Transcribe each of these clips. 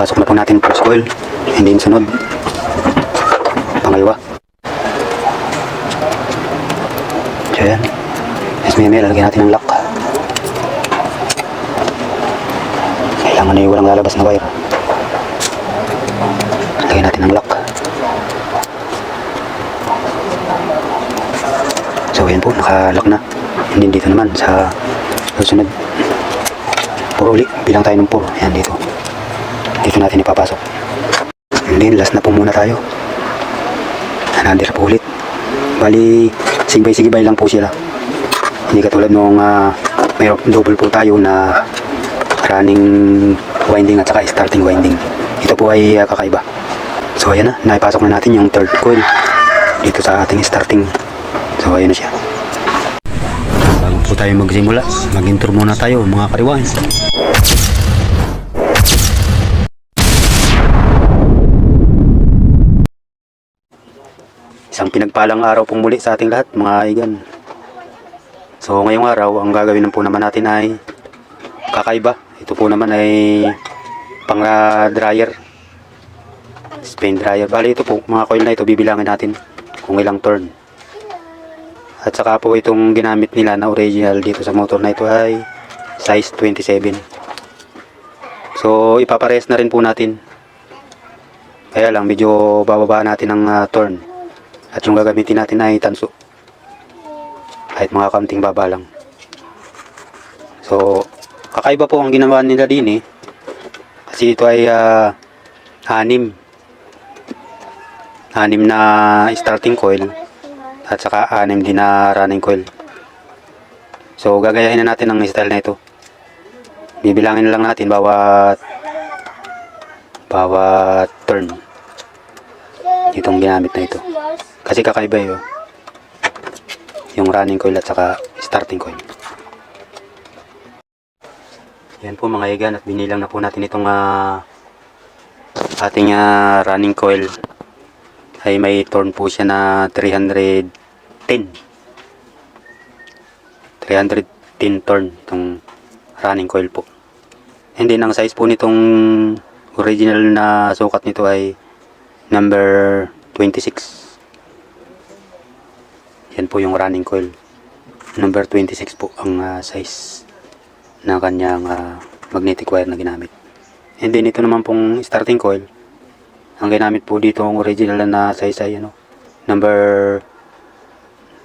Papasok na po natin first coil. Hindi yung sunod. Pangalawa. So yan. Yes, may may lalagyan natin ng lock. Kailangan na yung walang lalabas na wire. Lagyan natin ng lock. So yan po, nakalock na. Hindi dito naman sa susunod. Puro uli. Bilang tayo ng puro. Yan dito. Natin ipapasok. And then last na po muna tayo. Another po ulit. Bali, sigibay-sigibay lang po sila. Hindi katulad nung uh, may double po tayo na running winding at saka starting winding. Ito po ay ah, kakaiba. So ayan na, naipasok na natin yung third coil dito sa ating starting. So ayan na siya. Bago po tayo magsimula, mag-intro muna tayo mga kariwan. Isang pinagpalang araw pong muli sa ating lahat mga kaigan. So ngayong araw, ang gagawin po naman natin ay kakaiba. Ito po naman ay pang dryer. Spin dryer. Bali ito po, mga coil na ito, bibilangin natin kung ilang turn. At saka po itong ginamit nila na original dito sa motor na ito ay size 27. So ipapares na rin po natin. Kaya lang medyo bababa natin ang ah, turn. At yung gagamitin natin ay tanso. Kahit mga kaunting baba lang. So, kakaiba po ang ginawa nila din eh. Kasi ito ay ah, anim. Anim na starting coil. At saka anim din na running coil. So, gagayahin na natin ang style na ito. Bibilangin na lang natin bawat bawat turn. Itong ginamit na ito. Kasi kakaiba yun. Yung running coil at saka starting coil. Yan po mga igan at binilang na po natin itong ah, ating ah, running coil. Ay may torn po siya na 310. 310 torn itong running coil po. And then ang size po nitong original na sukat nito ay number 26. Yan po yung running coil. Number 26 po ang ah, size na kanyang ah, magnetic wire na ginamit. And then ito naman pong starting coil. Ang ginamit po dito ang original na size ay ano, number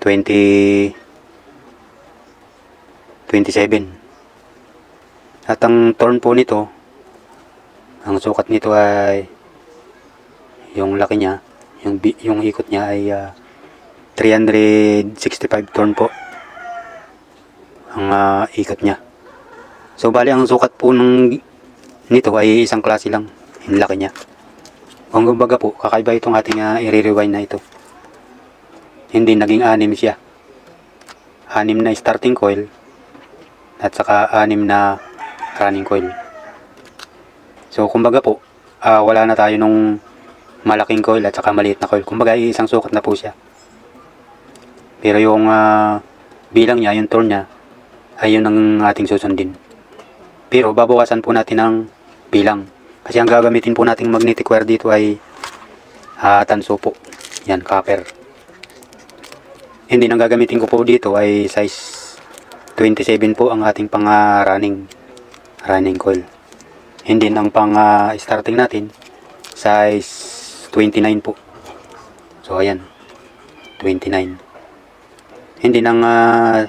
20 27. At ang torn po nito, ang sukat nito ay yung laki niya, yung yung ikot niya ay ah, 365 torn po ang ah, ikot niya. So bali ang sukat po ng nito ay isang klase lang, yung laki niya. Kung kumbaga po, kakaiba itong ating uh, i-rewind na ito. Hindi naging anim siya. Anim na starting coil at saka anim na running coil. So kumbaga po, ah, wala na tayo nung malaking coil at saka maliit na coil. Kumbaga isang sukat na po siya. Pero yung ah, bilang niya, yung turn niya, ay yun ang ating susundin. Pero babawasan po natin ang bilang. Kasi ang gagamitin po nating magnetic wire dito ay ah, tanso po. Yan, copper. Hindi ang gagamitin ko po dito ay size 27 po ang ating pang ah, running running coil. Hindi ang pang ah, starting natin size 29 po. So ayan. 29. Hindi nang ah,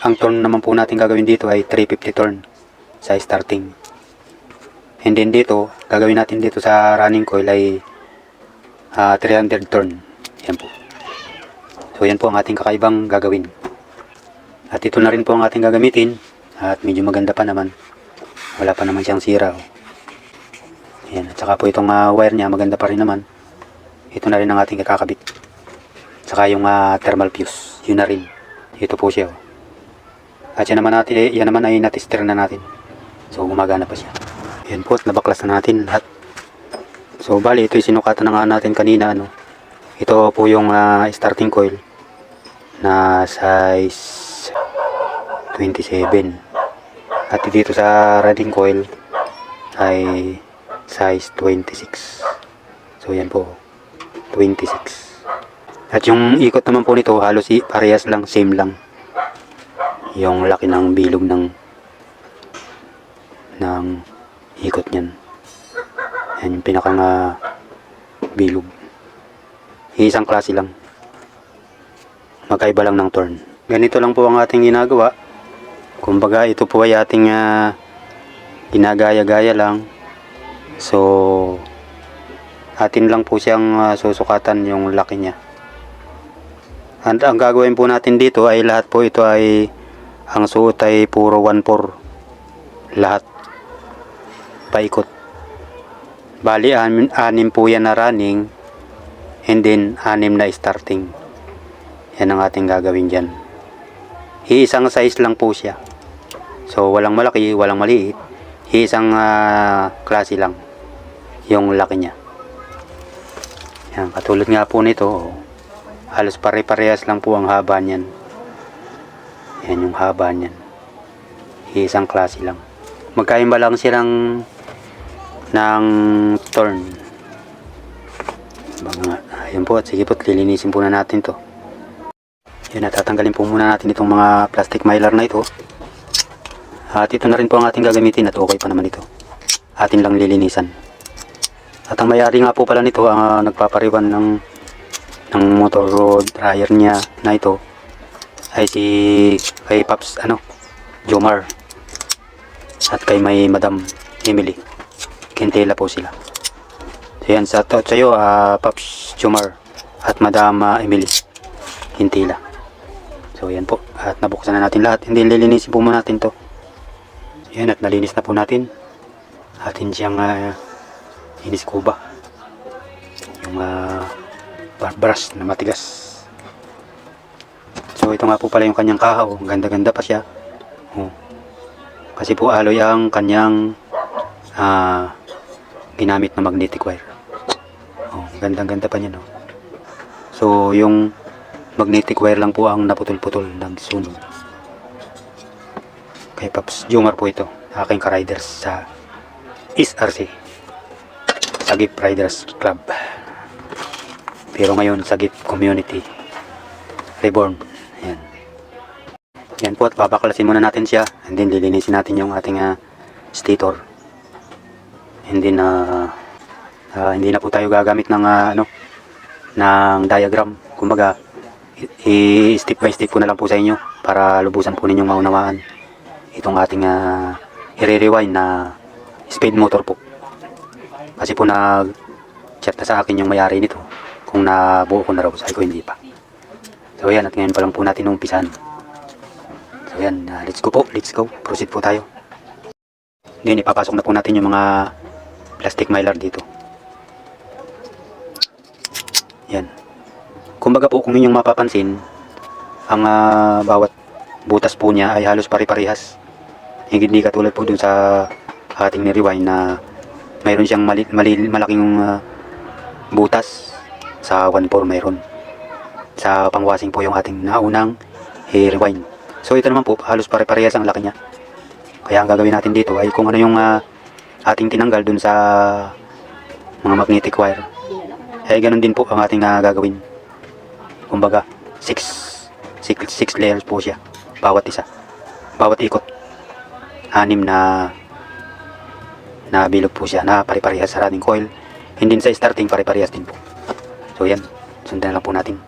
ang turn naman po natin gagawin dito ay 350 turn sa starting. And then dito, gagawin natin dito sa running coil ay ah, 300 turn. Yan po. So yan po ang ating kakaibang gagawin. At ito na rin po ang ating gagamitin. At medyo maganda pa naman. Wala pa naman siyang sira. Oh. Ayan. At saka po itong ah, wire niya maganda pa rin naman. Ito na rin ang ating kakabit. Saka yung ah, thermal fuse. Yun na rin. Ito po siya. Oh. At yan naman, natin, yan naman ay natester na natin. So gumagana pa siya. Yan po at nabaklas na natin lahat. So bali ito yung sinukatan na nga natin kanina. Ano. Ito po yung ah, starting coil na size 27. At dito sa running coil ay size 26. So yan po, 26. At yung ikot naman po nito, halos parehas lang, same lang. Yung laki ng bilog ng ng ikot niyan. Yan yung pinakang ah, bilog. Isang klase lang. Magkaiba lang ng turn. Ganito lang po ang ating ginagawa. Kumbaga ito po ay ating ah, ginagaya-gaya lang. So, atin lang po siyang ah, susukatan yung laki niya. And ang gagawin po natin dito ay lahat po ito ay ang suot ay puro 1-4 lahat. Paikot. Bali anim, anim po yan na running and then anim na starting. Yan ang ating gagawin dyan. Iisang size lang po siya. So walang malaki walang maliit. Iisang ah, klase lang yung laki niya. Yan katulad nga po nito oh. Halos pare-parehas lang po ang haba niyan yan yung haba niyan. Isang klase lang. Magkaiba lang silang ng turn. Mga, ayun po, at sige po, lilinisin po na natin to. Yun, natatanggalin po muna natin itong mga plastic mylar na ito. At ito na rin po ang ating gagamitin at okay pa naman ito. Atin lang lilinisan. At ang mayari nga po pala nito, ang ah, nagpapariwan ng ng motor dryer niya na ito ay si kay Paps ano Jomar at kay may Madam Emily. Quintela po sila. So yan sa to sa'yo ah, Paps Jomar at Madam ah, Emily Quintela so yan po. At nabuksan na natin lahat. Hindi lilinisin po muna natin to. Yan at nalinis na po natin. Atin siyang uh, iniskuba yung uh, brush na matigas So ito nga po pala yung kanyang kahaw. Ang Ganda-ganda pa siya. Oh. Kasi po alloy ang kanyang ah, ginamit na magnetic wire. Oh, ganda-ganda pa niya no. So yung magnetic wire lang po ang naputol-putol ng sunog. Kay Paps Jumar po ito. Aking ka-riders sa SRC. Sagip Riders Club. Pero ngayon Sagip Community Reborn. Ayan. Yan po at babaklasin muna natin siya and then lilinisin natin yung ating ah, stator. And then ah, ah, hindi na po tayo gagamit ng ah, ano ng diagram. Kumbaga i- i- step by step ko na lang po sa inyo para lubusan po ninyong maunawaan itong ating uh, i-rewind na speed motor po. Kasi po nag chat sa akin yung mayari nito kung nabuo ko na raw. Sabi ko hindi pa. So yan, at ngayon pa lang po natin umpisan. So yan, ah, let's go po, let's go. Proceed po tayo. Ngayon, ipapasok na po natin yung mga plastic mylar dito. Yan. Kumbaga po, kung inyong mapapansin, ang ah, bawat butas po niya ay halos pare-parehas. Hindi katulad po dun sa ating ni-rewind na mayroon siyang mali, mali, malaking ah, butas sa 1.4 mayroon sa pangwasing po yung ating naunang i-rewind. So ito naman po, halos pare-parehas ang laki niya. Kaya ang gagawin natin dito ay kung ano yung ah, ating tinanggal dun sa mga magnetic wire. Eh ganun din po ang ating ah, gagawin. Kumbaga, 6 6 6 layers po siya bawat isa. Bawat ikot. Anim na na bilog po siya na pare-parehas sa running coil. Hindi sa starting pare-parehas din po. So yan, sundan lang po natin.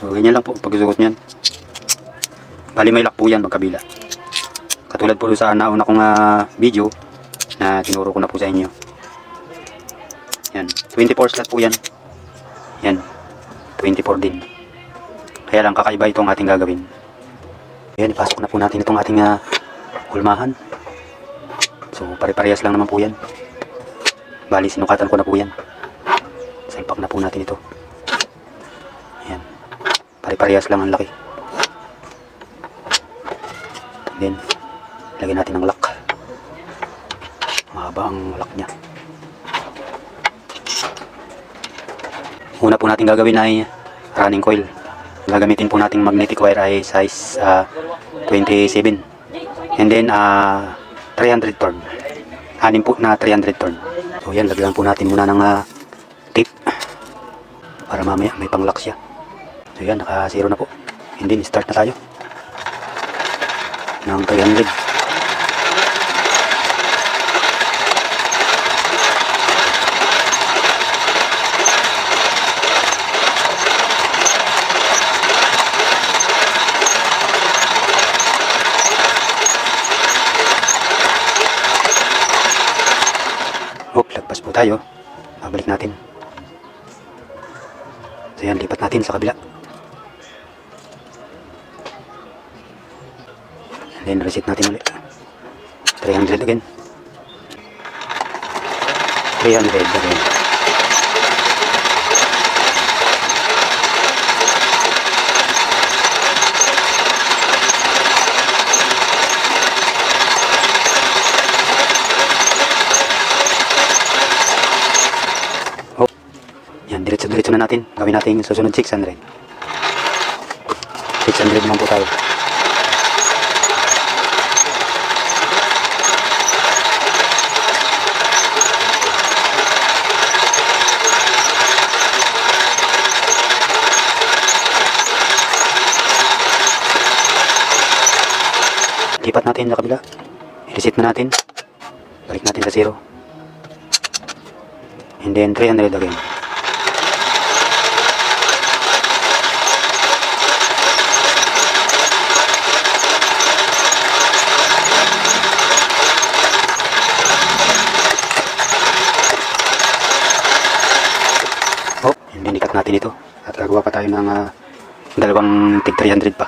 So, ganyan lang po pagsuot niyan. Bali may lock po yan magkabila. Katulad po sa nauna kong ah, video na tinuro ko na po sa inyo. Yan, 24 slot po yan. Yan, 24 din. Kaya lang kakaiba itong ating gagawin. Yan, ipasok na po natin itong ating uh, ulmahan. So, pare-parehas lang naman po yan. Bali, sinukatan ko na po yan. Sa na po natin ito. Yan. Pare-parehas lang ang laki. Then, lagyan natin ng lock. Mahaba ang lock niya. Una po natin gagawin ay running coil. Gagamitin po nating magnetic wire ay size ah, 27. And then, ah 300 turn. anim po na 300 turn. So yan, lagyan po natin muna ng ah, tape para mamaya may pang-lock siya. So yan, naka zero na po. Hindi, start na tayo. Ng 300. Oh, lagpas po tayo. Babalik natin. So yan, lipat natin sa kabila. And then reset natin ulit. 300 again. 300 again. Oh. Diretso-diretso na natin. Gawin natin susunod 600. 600 naman po tayo. Lipat natin sa kabila. I-reset na natin. Balik natin sa zero. And then 300 again. Oh, and then ikat natin ito. At gagawa pa tayo ng ah, dalawang tig 300 pa.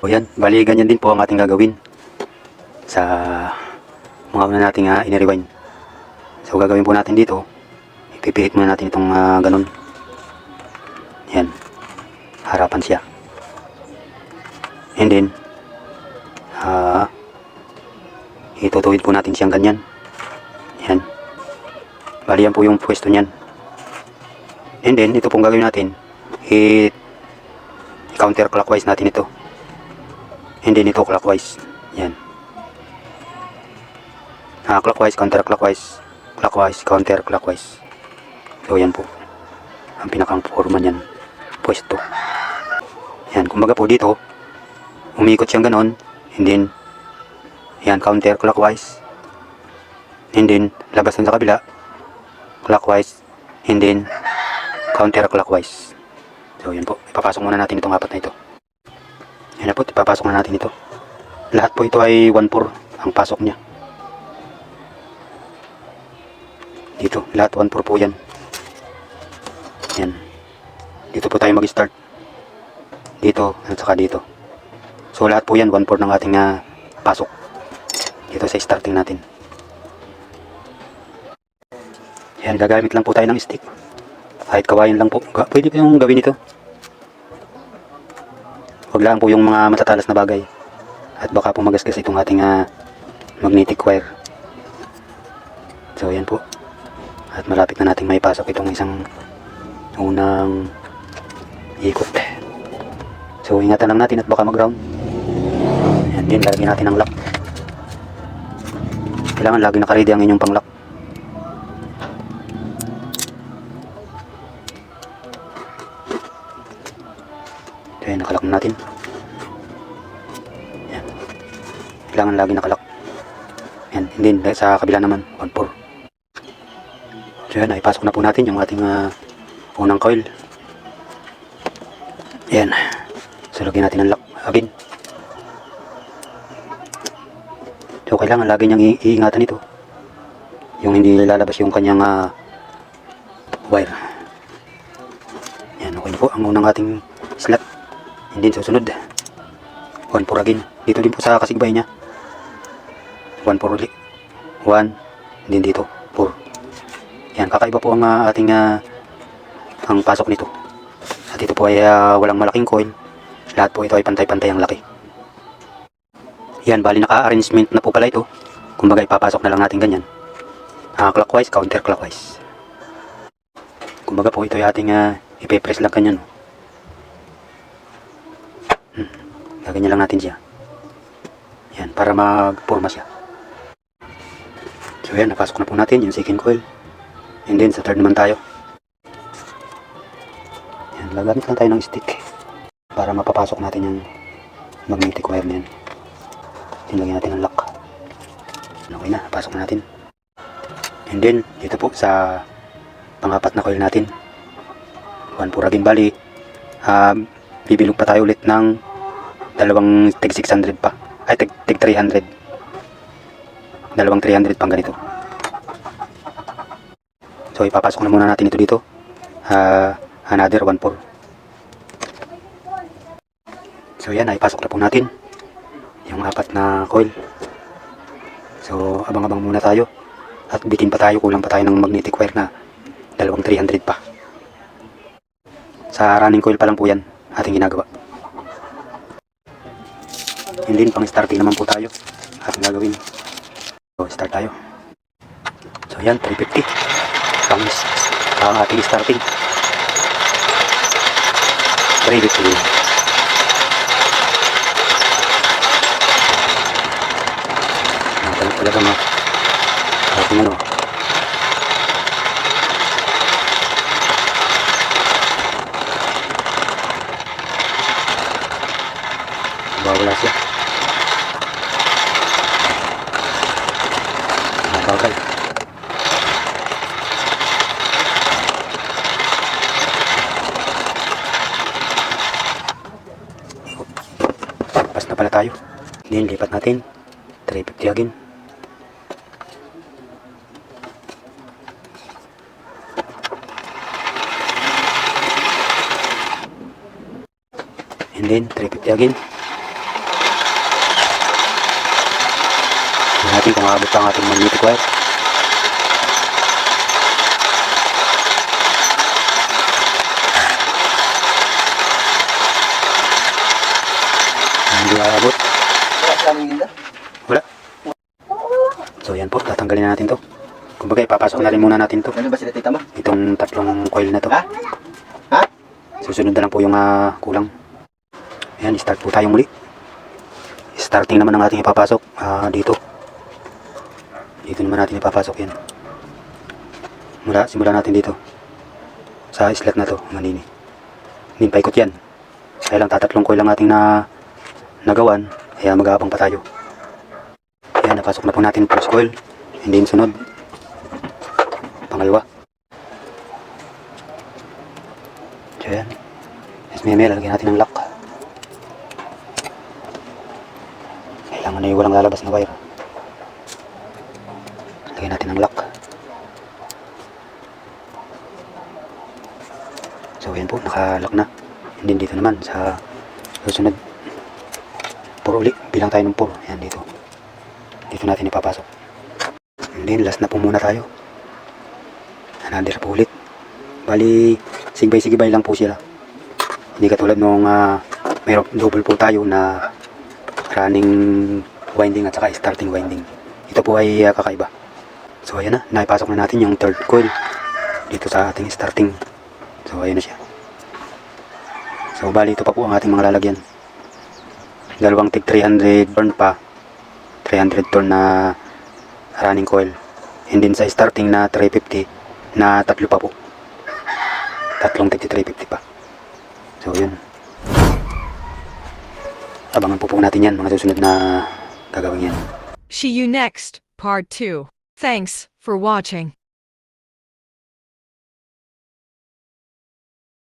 O yan, bali ganyan din po ang ating gagawin sa mga una nating uh, inirewind. So gagawin po natin dito, ipipihit muna natin itong ah, ganun. Yan, harapan siya. And then, ah, itutuwid po natin siyang ganyan. Yan. Bali yan po yung pwesto niyan. And then, ito pong gagawin natin, i- counterclockwise natin ito. And then ito clockwise. Yan. Ah, clockwise, counterclockwise, clockwise, counterclockwise. So yan po. Ang pinakang forma niyan. Pwesto. Yan, kumbaga po dito, umikot siyang ganon, and then, yan, counterclockwise. And then, labas sa kabila, clockwise, and then, counterclockwise. So yan po, ipapasok muna natin itong apat na ito. Yan na po, ipapasok na natin ito. Lahat po ito ay 1-4 ang pasok niya. Dito, lahat 1-4 po yan. Yan. Dito po tayo mag-start. Dito, at saka dito. So lahat po yan, 1-4 ng ating ah, pasok. Dito sa starting natin. Yan, gagamit lang po tayo ng stick. Kahit kawayan lang po. Pwede po yung gawin ito. Huwag lang po yung mga matatalas na bagay. At baka po magasgas itong ating ah, magnetic wire. So yan po. At malapit na nating may pasok itong isang unang ikot. So ingatan lang natin at baka mag-ground. Yan din, lalagyan natin ang lock. Kailangan lagi nakaready ang inyong pang-lock. So yan, nakalak na natin. Yan. Kailangan lagi nakalak. Yan, hindi sa kabila naman, 1-4. So yan, ipasok na po natin yung ating ah, unang coil. Yan. So lagyan natin ang lock again. So kailangan lagi niyang iingatan ito. Yung hindi lalabas yung kanyang ah, wire. Yan, okay po ang unang ating slot. Hindi susunod. 1 4 again. Dito din po sa kasigbay niya. 1 4 ulit. 1. Din dito. 4. Yan, kakaiba po ang ah, ating ah, ang pasok nito. At ito po ay ah, walang malaking coil. Lahat po ito ay pantay-pantay ang laki. Yan, bali naka-arrangement na po pala ito. Kumbaga ipapasok na lang natin ganyan. Ah, clockwise, counterclockwise. Kumbaga po ito ay ating uh, ipipress lang ganyan. oh. Gaganyan lang natin siya. Yan, para magporma siya. So yan, napasok na po natin yung second coil. And then sa third naman tayo. Yan, gagamit lang tayo ng stick. Para mapapasok natin yung magnetic wire na yan. Tinlagyan natin ng lock. Okay na, pasok na natin. And then, dito po sa pangapat na coil natin. One pura din bali. ah, bibilog pa tayo ulit ng dalawang tig 600 pa. Ay, tig, tig 300. Dalawang 300 pang ganito. So, ipapasok na muna natin ito dito. Ah, another 1.4. So, yan, ay pasok na po natin yung apat na coil. So, abang-abang muna tayo. At bitin pa tayo, kulang pa tayo ng magnetic wire na dalawang 300 pa. Sa running coil pa lang po yan, ating ginagawa. And then, pang starting naman po tayo. Ating gagawin. So, start tayo. So, yan, 350. Pang, pang ating starting. 350. Talaga mga ating ano. Bawala siya. Mabagal. Pas na pala tayo. Then, lipat natin. 350 again. And then, 350 again. Tingnan natin kung aabot pa ang ating magnetic wire. Hindi aabot. Wala. So yan po, tatanggalin na natin to. Kumbaga ipapasok na rin muna natin to. Ano ba sila tita mo? Itong tatlong coil na to. Ha? Ha? Susunod na lang po yung ah, kulang. Ayan, start po tayo muli. Starting naman ang ating ipapasok ah, dito. Dito naman natin ipapasok yan. Mula, simulan natin dito. Sa islet na to, manini. Hindi paikot yan. Kaya lang tatatlong coil lang ating na nagawan. Kaya mag-aabang pa tayo. Ayan, napasok na po natin first coil. And then sunod. Pangalawa. So yan. Yes, may may lalagyan natin ng lock. Kailangan na yung walang lalabas na wire. Lagyan natin ng lock. So yan po, nakalock na. And then dito naman sa susunod. Puro uli. Bilang tayo ng puro. Yan dito. Dito natin ipapasok. And then last na po muna tayo. Another po ulit. Bali, sigbay-sigbay lang po sila. Hindi katulad nung uh, mayroon double po tayo na running winding at saka starting winding. Ito po ay ah, kakaiba. So ayan na, naipasok na natin yung third coil dito sa ating starting. So ayan na siya. So bali ito pa po ang ating mga lalagyan. Dalawang tig 300 turn pa. 300 turn na running coil. And then sa starting na 350 na tatlo pa po. Tatlong tig 350 pa. So yun. Abangan po po natin yan mga susunod na gagawin yan. See you next, part 2. Thanks for watching.